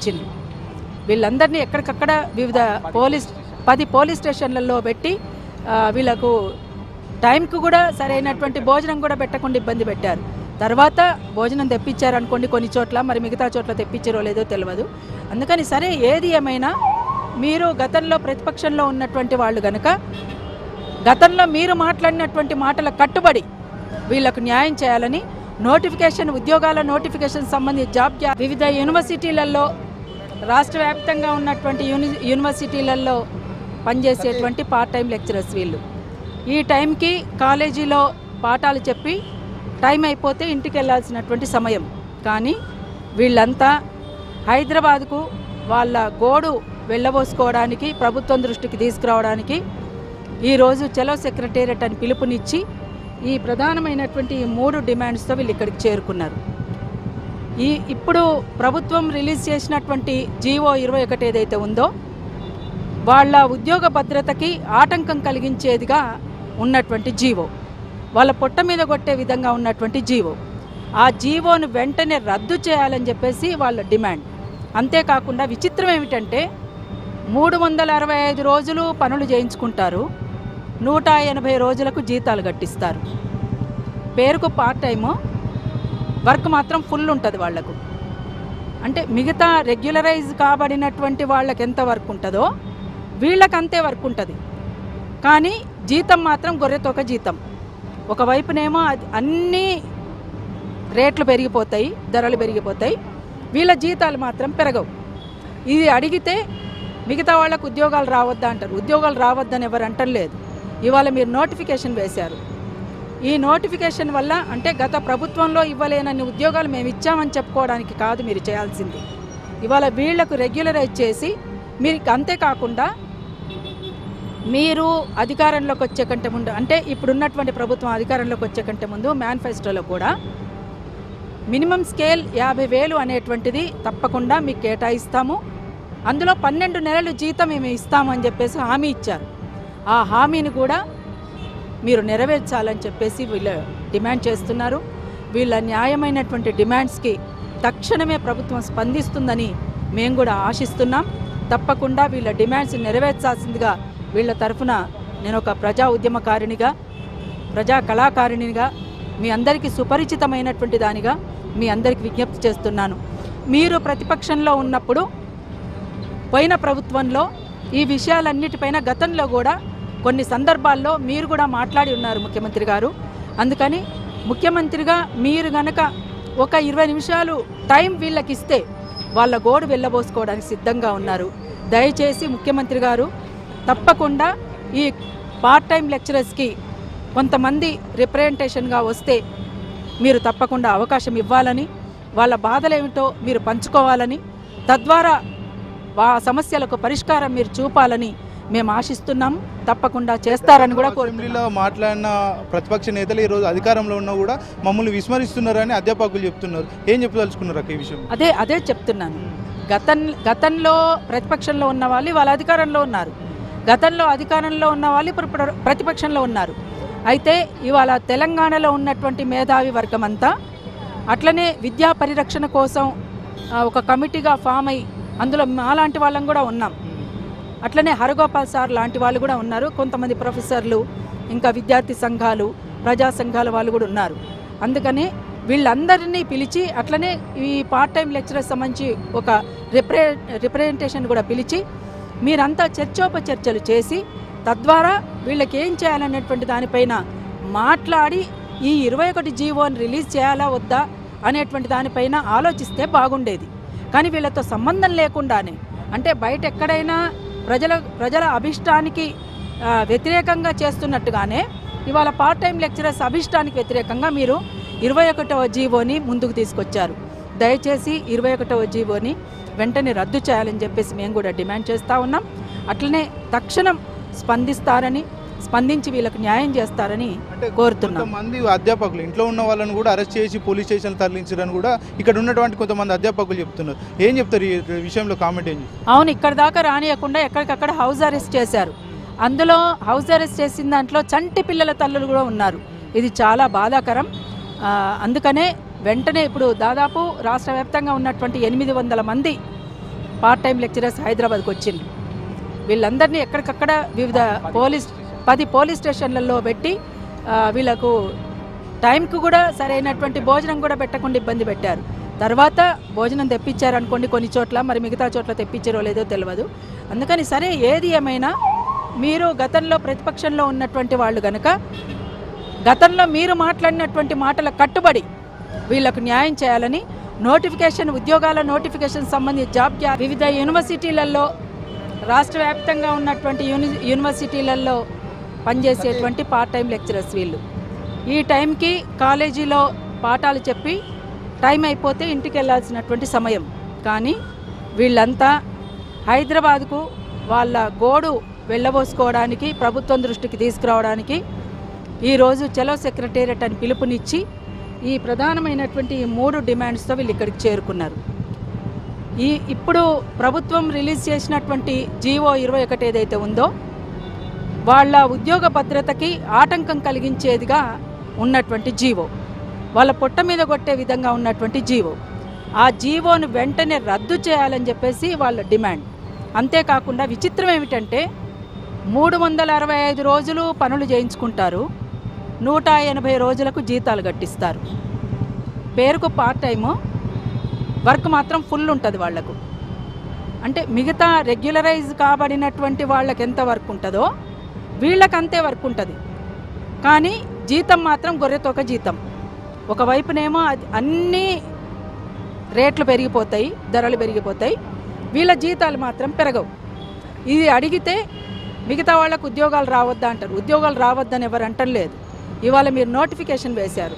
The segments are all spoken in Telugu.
వచ్చింది వీళ్ళందరినీ ఎక్కడికక్కడ వివిధ పోలీస్ పది పోలీస్ స్టేషన్లలో పెట్టి వీళ్ళకు టైంకు కూడా సరైనటువంటి భోజనం కూడా పెట్టకుండా ఇబ్బంది పెట్టారు. తర్వాత భోజనం తెప్పించారు అనుకోండి కొన్ని చోట్ల మరి మిగతా చోట్ల తెప్పించారో లేదో తెలియదు అందుకని సరే ఏది ఏమైనా మీరు గతంలో ప్రతిపక్షంలో ఉన్నటువంటి వాళ్ళు కనుక గతంలో మీరు మాట్లాడినటువంటి మాటల కట్టుబడి వీళ్ళకు న్యాయం చేయాలని నోటిఫికేషన్ ఉద్యోగాల నోటిఫికేషన్ సంబంధించి జాబ్ వివిధ యూనివర్సిటీలలో రాష్ట్ర వ్యాప్తంగా ఉన్నటువంటి యూని యూనివర్సిటీలలో పనిచేసేటువంటి పార్ట్ టైం లెక్చరర్స్ వీళ్ళు. ఈ టైంకి కాలేజీలో పాఠాలు చెప్పి టైం అయిపోతే ఇంటికి వెళ్ళాల్సినటువంటి సమయం. కానీ వీళ్ళంతా హైదరాబాద్కు వాళ్ళ గోడు వెళ్ళబోసుకోవడానికి ప్రభుత్వం దృష్టికి తీసుకురావడానికి ఈరోజు చలో సెక్రటేరియట్ అని పిలుపునిచ్చి ఈ ప్రధానమైనటువంటి మూడు డిమాండ్స్తో వీళ్ళు ఇక్కడికి చేరుకున్నారు. ఈ ఇప్పుడు ప్రభుత్వం రిలీజ్ చేసినటువంటి జీవో ఇరవై ఒకటి ఏదైతే ఉందో వాళ్ళ ఉద్యోగ భద్రతకి ఆటంకం కలిగించేదిగా ఉన్నటువంటి జీవో. వాళ్ళ పొట్ట మీద కొట్టే విధంగా ఉన్నటువంటి జీవో. ఆ జీవోను వెంటనే రద్దు చేయాలని చెప్పేసి వాళ్ళ డిమాండ్. అంతేకాకుండా విచిత్రం ఏమిటంటే మూడు వందల అరవై ఐదు రోజులు పనులు చేయించుకుంటారు. నూట ఎనభై రోజులకు జీతాలు కట్టిస్తారు. పేరుకు పార్ట్ టైము వర్క్ మాత్రం ఫుల్ ఉంటుంది వాళ్ళకు అంటే మిగతా రెగ్యులరైజ్ కాబడినటువంటి వాళ్ళకి ఎంత వర్క్ ఉంటుందో వీళ్ళకి అంతే వర్క్ ఉంటుంది. కానీ జీతం మాత్రం గొర్రెతోక జీతం. ఒకవైపునేమో అది అన్నీ రేట్లు పెరిగిపోతాయి ధరలు పెరిగిపోతాయి వీళ్ళ జీతాలు మాత్రం పెరగవు. ఇది అడిగితే మిగతా వాళ్ళకు ఉద్యోగాలు రావద్దా అంటారు. ఉద్యోగాలు రావద్దని ఎవరు అంటలేదు. ఇవాళ మీరు నోటిఫికేషన్ వేశారు. ఈ నోటిఫికేషన్ వల్ల అంటే గత ప్రభుత్వంలో ఇవ్వలేనన్ని ఉద్యోగాలు మేము ఇచ్చామని చెప్పుకోవడానికి కాదు మీరు చేయాల్సింది. ఇవాళ వీళ్ళకు రెగ్యులరైజ్ చేసి మీరు అంతేకాకుండా మీరు అధికారంలోకి వచ్చే కంటే ముందు అంటే ఇప్పుడున్నటువంటి ప్రభుత్వం అధికారంలోకి వచ్చే కంటే ముందు మేనిఫెస్టోలో కూడా మినిమం స్కేల్ యాభై వేలు అనేటువంటిది తప్పకుండా మీకు కేటాయిస్తాము. అందులో పన్నెండు నెలలు జీతం మేము ఇస్తామని చెప్పేసి హామీ ఇచ్చారు. ఆ హామీని కూడా మీరు నెరవేర్చాలని చెప్పేసి వీళ్ళు డిమాండ్ చేస్తున్నారు. వీళ్ళ న్యాయమైనటువంటి డిమాండ్స్కి తక్షణమే ప్రభుత్వం స్పందిస్తుందని మేము కూడా ఆశిస్తున్నాం. తప్పకుండా వీళ్ళ డిమాండ్స్ నెరవేర్చాల్సిందిగా వీళ్ళ తరఫున నేను ఒక ప్రజా ఉద్యమకారిణిగా ప్రజా కళాకారిణిగా మీ అందరికీ సుపరిచితమైనటువంటి దానిగా మీ అందరికీ విజ్ఞప్తి చేస్తున్నాను. మీరు ప్రతిపక్షంలో ఉన్నప్పుడు పోయిన ప్రభుత్వంలో ఈ విషయాలన్నిటిపైన గతంలో కూడా కొన్ని సందర్భాల్లో మీరు కూడా మాట్లాడి ఉన్నారు ముఖ్యమంత్రి గారు. అందుకని ముఖ్యమంత్రిగా మీరు గనక ఒక ఇరవై నిమిషాలు టైం వీళ్ళకి ఇస్తే వాళ్ళ గోడు వెళ్ళబోసుకోవడానికి సిద్ధంగా ఉన్నారు. దయచేసి ముఖ్యమంత్రి గారు తప్పకుండా ఈ పార్ట్ టైం లెక్చరర్స్కి కొంతమంది రిప్రజెంటేషన్గా వస్తే మీరు తప్పకుండా అవకాశం ఇవ్వాలని వాళ్ళ బాధలేమిటో మీరు పంచుకోవాలని తద్వారా ఆ సమస్యలకు పరిష్కారం మీరు చూపాలని మేము ఆశిస్తున్నాం తప్పకుండా చేస్తారని కూడా అసెంబ్లీలో మాట్లాడిన ప్రతిపక్ష నేతలు ఈరోజు అధికారంలో ఉన్నా కూడా మమ్మల్ని విస్మరిస్తున్నారని అధ్యాపకులు చెప్తున్నారు. ఏం చెప్పదలుచుకున్నారు అక్క ఈ విషయం? అదే అదే చెప్తున్నాను. గతం గతంలో ప్రతిపక్షంలో ఉన్న వాళ్ళు వాళ్ళ అధికారంలో ఉన్నారు. గతంలో అధికారంలో ఉన్న వాళ్ళు ప్రతిపక్షంలో ఉన్నారు. అయితే ఇవాళ తెలంగాణలో ఉన్నటువంటి మేధావి వర్గం అంతా అట్లనే విద్యా పరిరక్షణ కోసం ఒక కమిటీగా ఫామ్ అయి అందులో మాలాంటి వాళ్ళం కూడా ఉన్నాం. అట్లనే హరగోపాల్ సార్ లాంటి వాళ్ళు కూడా ఉన్నారు. కొంతమంది ప్రొఫెసర్లు ఇంకా విద్యార్థి సంఘాలు ప్రజా సంఘాల వాళ్ళు కూడా ఉన్నారు. అందుకని వీళ్ళందరినీ పిలిచి అట్లనే ఈ పార్ట్ టైం లెక్చరర్స్ సంబంధించి ఒక రిప్రే రిప్రజెంటేషన్ కూడా పిలిచి మీరంతా చర్చోపచర్చలు చేసి తద్వారా వీళ్ళకి ఏం చేయాలనేటువంటి దానిపైన మాట్లాడి ఈ ఇరవై ఒకటి జీవోని రిలీజ్ చేయాలా వద్దా అనేటువంటి దానిపైన ఆలోచిస్తే బాగుండేది. కానీ వీళ్ళతో సంబంధం లేకుండానే అంటే బయట ఎక్కడైనా ప్రజల ప్రజల అభిష్టానికి వ్యతిరేకంగా చేస్తున్నట్టుగానే ఇవాళ పార్ట్ టైం లెక్చరర్స్ అభిష్టానికి వ్యతిరేకంగా మీరు ఇరవై ఒకటవ జీవోని ముందుకు తీసుకొచ్చారు. దయచేసి ఇరవై ఒకటవ జీవోని వెంటనే రద్దు చేయాలని చెప్పేసి మేము కూడా డిమాండ్ చేస్తూ ఉన్నాం. అట్లనే తక్షణం స్పందిస్తారని స్పందించి వీళ్ళకి న్యాయం చేస్తారని కోరుతున్నాం. కొంతమంది అధ్యాపకులు ఇంట్లో ఉన్న వాళ్ళని కూడా అరెస్ట్ చేసి పోలీస్ స్టేషన్ తరలించారని కూడా ఇక్కడ ఉన్నటువంటి కొంతమంది అధ్యాపకులు చెప్తున్నారు. ఏం చెప్తారు ఈ విషయంలో కామెంట్ ఏం? అవును ఇక్కడ దాకా రానియకుండా ఎక్కడికక్కడ హౌస్ అరెస్ట్ చేశారు. అందులో హౌస్ అరెస్ట్ చేసిన దాంట్లో చంటి పిల్లల తల్లులు కూడా ఉన్నారు. ఇది చాలా బాధాకరం. అందుకనే వెంటనే ఇప్పుడు దాదాపు రాష్ట్ర వ్యాప్తంగా ఉన్నటువంటి ఎనిమిది వందల మంది పార్ట్ టైం లెక్చరర్స్ హైదరాబాద్కి వచ్చింది వీళ్ళందరినీ ఎక్కడికక్కడ వివిధ పోలీస్ పది పోలీస్ స్టేషన్లలో పెట్టి వీళ్ళకు టైంకు కూడా సరైనటువంటి భోజనం కూడా పెట్టకుండా ఇబ్బంది పెట్టారు. తర్వాత భోజనం తెప్పించారు అనుకోండి కొన్ని చోట్ల మరి మిగతా చోట్ల తెప్పించారో లేదో తెలియదు అందుకని సరే ఏది ఏమైనా మీరు గతంలో ప్రతిపక్షంలో ఉన్నటువంటి వాళ్ళు కనుక గతంలో మీరు మాట్లాడినటువంటి మాటల కట్టుబడి వీళ్ళకు న్యాయం చేయాలని నోటిఫికేషన్ ఉద్యోగాల నోటిఫికేషన్ సంబంధించి జాబ్ వివిధ యూనివర్సిటీలలో రాష్ట్ర వ్యాప్తంగా ఉన్నటువంటి యూని యూనివర్సిటీలలో పనిచేసేటువంటి పార్ట్ టైం లెక్చరర్స్ వీళ్ళు. ఈ టైంకి కాలేజీలో పాఠాలు చెప్పి టైం అయిపోతే ఇంటికి వెళ్ళాల్సినటువంటి సమయం. కానీ వీళ్ళంతా హైదరాబాద్కు వాళ్ళ గోడు వెళ్ళబోసుకోవడానికి ప్రభుత్వం దృష్టికి తీసుకురావడానికి ఈరోజు చలో సెక్రటేరియట్ అని పిలుపునిచ్చి ఈ ప్రధానమైనటువంటి ఈ మూడు డిమాండ్స్తో వీళ్ళు ఇక్కడికి చేరుకున్నారు. ఈ ఇప్పుడు ప్రభుత్వం రిలీజ్ చేసినటువంటి జీవో ఇరవై ఒకటి ఏదైతే ఉందో వాళ్ళ ఉద్యోగ భద్రతకి ఆటంకం కలిగించేదిగా ఉన్నటువంటి జీవో. వాళ్ళ పొట్ట మీద కొట్టే విధంగా ఉన్నటువంటి జీవో. ఆ జీవోను వెంటనే రద్దు చేయాలని చెప్పేసి వాళ్ళ డిమాండ్. అంతేకాకుండా విచిత్రం ఏమిటంటే మూడు వందల అరవై ఐదు రోజులు పనులు చేయించుకుంటారు. నూట ఎనభై రోజులకు జీతాలు కట్టిస్తారు. పేరుకు పార్ట్ టైము వర్క్ మాత్రం ఫుల్ ఉంటుంది వాళ్ళకు. అంటే మిగతా రెగ్యులరైజ్ కాబడినటువంటి వాళ్ళకి ఎంత వర్క్ ఉంటుందో వీళ్ళకంతే వర్క్ ఉంటుంది. కానీ జీతం మాత్రం గొర్రెతోక జీతం. ఒకవైపునేమో అది అన్ని రేట్లు పెరిగిపోతాయి ధరలు పెరిగిపోతాయి. వీళ్ళ జీతాలు మాత్రం పెరగవు. ఇది అడిగితే మిగతా వాళ్ళకు ఉద్యోగాలు రావద్దా అంటారు. ఉద్యోగాలు రావద్దని ఎవరు అంటలేదు. ఇవాళ మీరు నోటిఫికేషన్ వేశారు.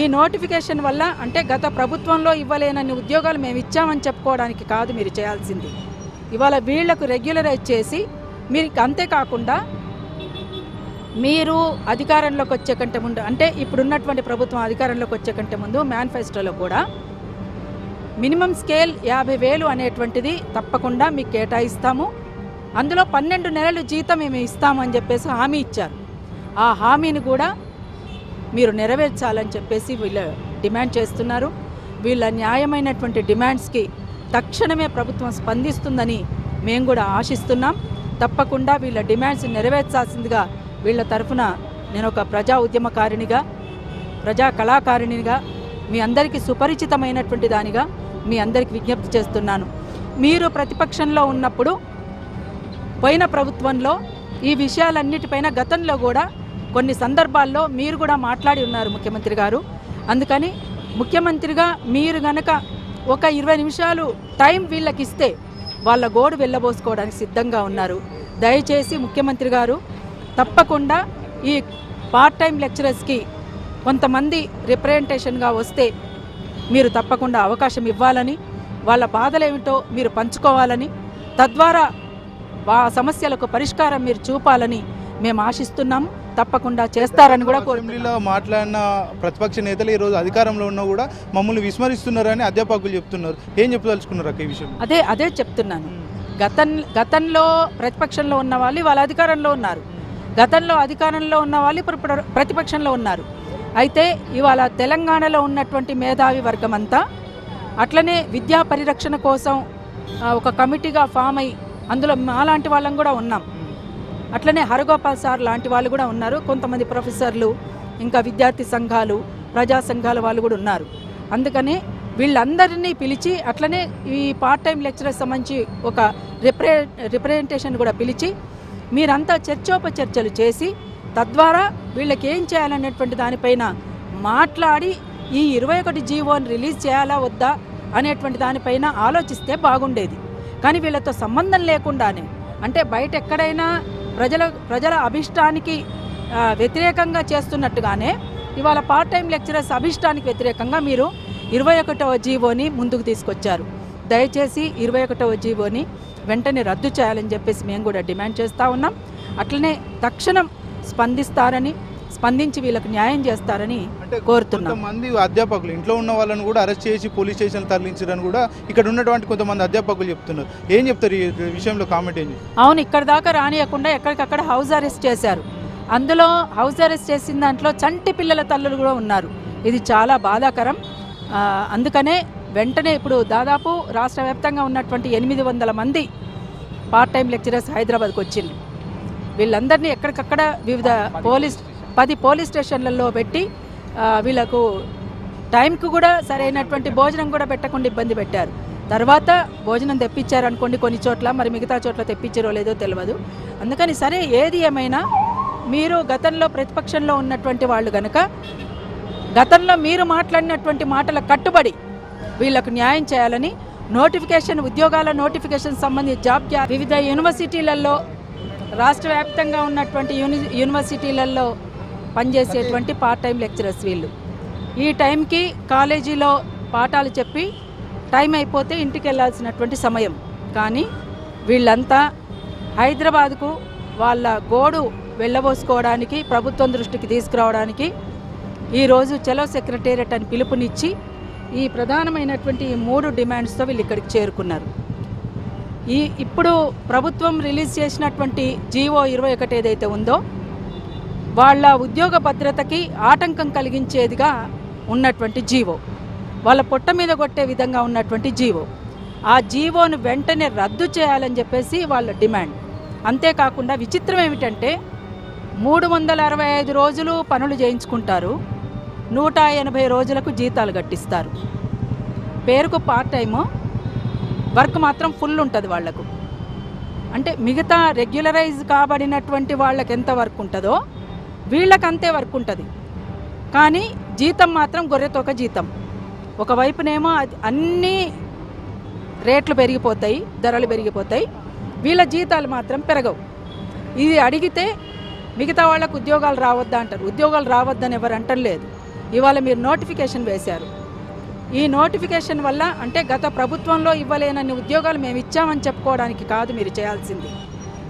ఈ నోటిఫికేషన్ వల్ల అంటే గత ప్రభుత్వంలో ఇవ్వలేనన్ని ఉద్యోగాలు మేము ఇచ్చామని చెప్పుకోవడానికి కాదు మీరు చేయాల్సింది. ఇవాళ వీళ్ళకు రెగ్యులరైజ్ చేసి మీరు అంతేకాకుండా మీరు అధికారంలోకి వచ్చే కంటే ముందు అంటే ఇప్పుడున్నటువంటి ప్రభుత్వం అధికారంలోకి వచ్చే కంటే ముందు మేనిఫెస్టోలో కూడా మినిమం స్కేల్ యాభై వేలు అనేటువంటిది తప్పకుండా మీకు కేటాయిస్తాము. అందులో పన్నెండు నెలలు జీతం మేము ఇస్తామని చెప్పేసి హామీ ఇచ్చారు. ఆ హామీని కూడా మీరు నెరవేర్చాలని చెప్పేసి వీళ్ళు డిమాండ్ చేస్తున్నారు. వీళ్ళ న్యాయమైనటువంటి డిమాండ్స్కి తక్షణమే ప్రభుత్వం స్పందిస్తుందని మేము కూడా ఆశిస్తున్నాం. తప్పకుండా వీళ్ళ డిమాండ్స్ నెరవేర్చాల్సిందిగా వీళ్ళ తరఫున నేను ఒక ప్రజా ఉద్యమకారిణిగా ప్రజా కళాకారిణిగా మీ అందరికీ సుపరిచితమైనటువంటి దానిగా మీ అందరికీ విజ్ఞప్తి చేస్తున్నాను. మీరు ప్రతిపక్షంలో ఉన్నప్పుడు పోయిన ప్రభుత్వంలో ఈ విషయాలన్నిటిపైన గతంలో కూడా కొన్ని సందర్భాల్లో మీరు కూడా మాట్లాడి ఉన్నారు ముఖ్యమంత్రి గారు. అందుకని ముఖ్యమంత్రిగా మీరు గనక ఒక ఇరవై నిమిషాలు టైం వీళ్ళకి ఇస్తే వాళ్ళ గోడు వెళ్ళబోసుకోవడానికి సిద్ధంగా ఉన్నారు. దయచేసి ముఖ్యమంత్రి గారు తప్పకుండా ఈ పార్ట్ టైం లెక్చరర్స్కి కొంతమంది రిప్రజెంటేషన్గా వస్తే మీరు తప్పకుండా అవకాశం ఇవ్వాలని వాళ్ళ బాధలేమిటో మీరు పంచుకోవాలని తద్వారా ఆ సమస్యలకు పరిష్కారం మీరు చూపాలని మేము ఆశిస్తున్నాము తప్పకుండా చేస్తారని కూడా అసెంబ్లీలో మాట్లాడిన ప్రతిపక్ష నేతలు ఈ రోజు అధికారంలో ఉన్నా కూడా మమ్మల్ని విస్మరిస్తున్నారని అధ్యాపకులు చెప్తున్నారు. ఏం చెప్పదలుచుకున్నారు అక్క ఈ విషయం? అదే అదే చెప్తున్నాను. గతం గతంలో ప్రతిపక్షంలో ఉన్న వాళ్ళు వాళ్ళ అధికారంలో ఉన్నారు. గతంలో అధికారంలో ఉన్న వాళ్ళు ఇప్పుడు ప్ర- ప్రతిపక్షంలో ఉన్నారు. అయితే ఇవాళ తెలంగాణలో ఉన్నటువంటి మేధావి వర్గం అంతా అట్లనే విద్యా పరిరక్షణ కోసం ఒక కమిటీగా ఫామ్ అయి అందులో మాలాంటి వాళ్ళం కూడా ఉన్నాం. అట్లనే హరగోపాల్ సార్ లాంటి వాళ్ళు కూడా ఉన్నారు. కొంతమంది ప్రొఫెసర్లు ఇంకా విద్యార్థి సంఘాలు ప్రజా సంఘాల వాళ్ళు కూడా ఉన్నారు. అందుకని వీళ్ళందరినీ పిలిచి అట్లనే ఈ పార్ట్ టైం లెక్చరర్స్ సంబంధించి ఒక రిప్రే రిప్రజెంటేషన్ కూడా పిలిచి మీరంతా చర్చోపచర్చలు చేసి తద్వారా వీళ్ళకి ఏం చేయాలనేటువంటి దానిపైన మాట్లాడి ఈ ఇరవై ఒకటి జీవోని రిలీజ్ చేయాలా వద్దా అనేటువంటి దానిపైన ఆలోచిస్తే బాగుండేది. కానీ వీళ్ళతో సంబంధం లేకుండానే అంటే బయట ఎక్కడైనా ప్రజల ప్రజల అభిష్టానికి వ్యతిరేకంగా చేస్తున్నట్టుగానే ఇవాళ పార్ట్ టైం లెక్చరర్స్ అభిష్టానికి వ్యతిరేకంగా మీరు ఇరవై ఒకటవ జీవోని ముందుకు తీసుకొచ్చారు. దయచేసి ఇరవై ఒకటవ జీవోని వెంటనే రద్దు చేయాలని చెప్పేసి మేము కూడా డిమాండ్ చేస్తూ ఉన్నాం. అట్లనే తక్షణం స్పందిస్తారని స్పందించి వీళ్ళకి న్యాయం చేస్తారని కోరుతున్నాం. కొంతమంది అధ్యాపకులు ఇంట్లో ఉన్న వాళ్ళని కూడా అరెస్ట్ చేసి పోలీస్ స్టేషన్ తరలించారని కూడా ఇక్కడ ఉన్నటువంటి కొంతమంది అధ్యాపకులు చెప్తున్నారు. ఏం చెప్తారు ఈ విషయంలో కామెంట్ ఏం చేస్తారు? అవును ఇక్కడ దాకా రానియకుండా ఎక్కడికక్కడ హౌస్ అరెస్ట్ చేశారు. అందులో హౌస్ అరెస్ట్ చేసిన దాంట్లో చంటి పిల్లల తల్లులు కూడా ఉన్నారు. ఇది చాలా బాధాకరం. అందుకనే వెంటనే ఇప్పుడు దాదాపు రాష్ట్ర వ్యాప్తంగా ఉన్నటువంటి ఎనిమిది వందల మంది పార్ట్ టైం లెక్చరర్స్ హైదరాబాద్కి వచ్చింది వీళ్ళందరినీ ఎక్కడికక్కడ వివిధ పోలీస్ పది పోలీస్ స్టేషన్లలో పెట్టి వీళ్ళకు టైంకు కూడా సరైనటువంటి భోజనం కూడా పెట్టకుండా ఇబ్బంది పెట్టారు. తర్వాత భోజనం తెప్పించారు అనుకోండి కొన్ని చోట్ల మరి మిగతా చోట్ల తెప్పించారో లేదో తెలియదు అందుకని సరే ఏది ఏమైనా మీరు గతంలో ప్రతిపక్షంలో ఉన్నటువంటి వాళ్ళు కనుక గతంలో మీరు మాట్లాడినటువంటి మాటల కట్టుబడి వీళ్ళకు న్యాయం చేయాలని నోటిఫికేషన్ ఉద్యోగాల నోటిఫికేషన్ సంబంధించి జాబ్ వివిధ యూనివర్సిటీలలో రాష్ట్ర వ్యాప్తంగా ఉన్నటువంటి యూని యూనివర్సిటీలలో పనిచేసేటువంటి పార్ట్ టైం లెక్చరర్స్ వీళ్ళు. ఈ టైంకి కాలేజీలో పాఠాలు చెప్పి టైం అయిపోతే ఇంటికి వెళ్ళాల్సినటువంటి సమయం. కానీ వీళ్ళంతా హైదరాబాద్కు వాళ్ళ గోడు వెళ్ళబోసుకోవడానికి ప్రభుత్వం దృష్టికి తీసుకురావడానికి ఈరోజు చలో సెక్రటేరియట్ అని పిలుపునిచ్చి ఈ ప్రధానమైనటువంటి ఈ మూడు డిమాండ్స్తో వీళ్ళు ఇక్కడికి చేరుకున్నారు. ఈ ఇప్పుడు ప్రభుత్వం రిలీజ్ చేసినటువంటి జీవో ఇరవై ఒకటి ఏదైతే ఉందో వాళ్ళ ఉద్యోగ భద్రతకి ఆటంకం కలిగించేదిగా ఉన్నటువంటి జీవో. వాళ్ళ పొట్ట మీద కొట్టే విధంగా ఉన్నటువంటి జీవో. ఆ జీవోను వెంటనే రద్దు చేయాలని చెప్పేసి వాళ్ళ డిమాండ్. అంతేకాకుండా విచిత్రం ఏమిటంటే మూడు వందల అరవై ఐదు రోజులు పనులు చేయించుకుంటారు. నూట ఎనభై రోజులకు జీతాలు కట్టిస్తారు. పేరుకు పార్ట్ టైము వర్క్ మాత్రం ఫుల్ ఉంటుంది వాళ్ళకు. అంటే మిగతా రెగ్యులరైజ్ కాబడినటువంటి వాళ్ళకి ఎంత వర్క్ ఉంటుందో వీళ్ళకి అంతే వర్క్ ఉంటుంది. కానీ జీతం మాత్రం గొర్రెతోక జీతం. ఒకవైపునేమో అది అన్ని రేట్లు పెరిగిపోతాయి ధరలు పెరిగిపోతాయి వీళ్ళ జీతాలు మాత్రం పెరగవు. ఇది అడిగితే మిగతా వాళ్ళకు ఉద్యోగాలు రావద్దా అంటారు ఉద్యోగాలు రావద్దని ఎవరు అంటలేదు. ఇవాళ మీరు నోటిఫికేషన్ వేశారు. ఈ నోటిఫికేషన్ వల్ల అంటే గత ప్రభుత్వంలో ఇవ్వలేనన్ని ఉద్యోగాలు మేము ఇచ్చామని చెప్పుకోవడానికి కాదు మీరు చేయాల్సింది.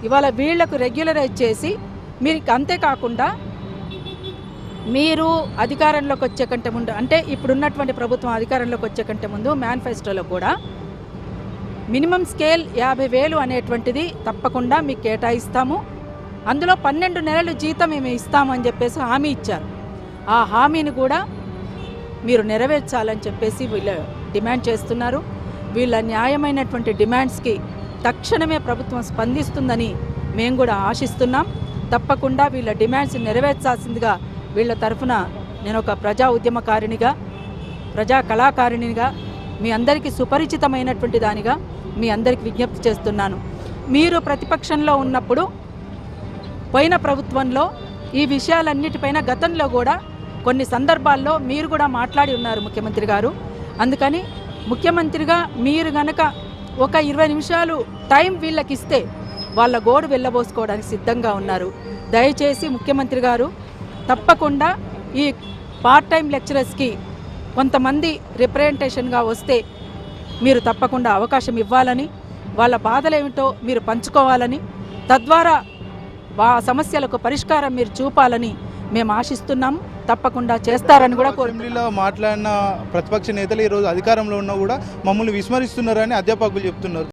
ఇవాళ వీళ్ళకు రెగ్యులరైజ్ చేసి మీరు అంతేకాకుండా మీరు అధికారంలోకి వచ్చే కంటే ముందు అంటే ఇప్పుడున్నటువంటి ప్రభుత్వం అధికారంలోకి వచ్చే కంటే ముందు మేనిఫెస్టోలో కూడా మినిమం స్కేల్ యాభై వేలు అనేటువంటిది తప్పకుండా మీకు కేటాయిస్తాము. అందులో పన్నెండు నెలలు జీతం మేము ఇస్తామని చెప్పేసి హామీ ఇచ్చారు. ఆ హామీని కూడా మీరు నెరవేర్చాలని చెప్పేసి వీళ్ళు డిమాండ్ చేస్తున్నారు. వీళ్ళ న్యాయమైనటువంటి డిమాండ్స్కి తక్షణమే ప్రభుత్వం స్పందిస్తుందని మేము కూడా ఆశిస్తున్నాం. తప్పకుండా వీళ్ళ డిమాండ్స్ నెరవేర్చాల్సిందిగా వీళ్ళ తరఫున నేను ఒక ప్రజా ఉద్యమకారిణిగా ప్రజా కళాకారిణిగా మీ అందరికీ సుపరిచితమైనటువంటి దానిగా మీ అందరికీ విజ్ఞప్తి చేస్తున్నాను. మీరు ప్రతిపక్షంలో ఉన్నప్పుడు పోయిన ప్రభుత్వంలో ఈ విషయాలన్నిటిపైన గతంలో కూడా కొన్ని సందర్భాల్లో మీరు కూడా మాట్లాడి ఉన్నారు ముఖ్యమంత్రి గారు. అందుకని ముఖ్యమంత్రిగా మీరు గనక ఒక ఇరవై నిమిషాలు టైం వీళ్ళకి ఇస్తే వాళ్ళ గోడు వెళ్ళబోసుకోవడానికి సిద్ధంగా ఉన్నారు. దయచేసి ముఖ్యమంత్రి గారు తప్పకుండా ఈ పార్ట్ టైం లెక్చరర్స్కి కొంతమంది రిప్రజెంటేషన్గా వస్తే మీరు తప్పకుండా అవకాశం ఇవ్వాలని వాళ్ళ బాధలేమిటో మీరు పంచుకోవాలని తద్వారా వా సమస్యలకు పరిష్కారం మీరు చూపాలని మేము ఆశిస్తున్నాము తప్పకుండా చేస్తారని కూడా అసెంబ్లీలో మాట్లాడిన ప్రతిపక్ష నేతలు ఈరోజు అధికారంలో ఉన్నా కూడా మమ్మల్ని విస్మరిస్తున్నారని అధ్యాపకులు చెప్తున్నారు.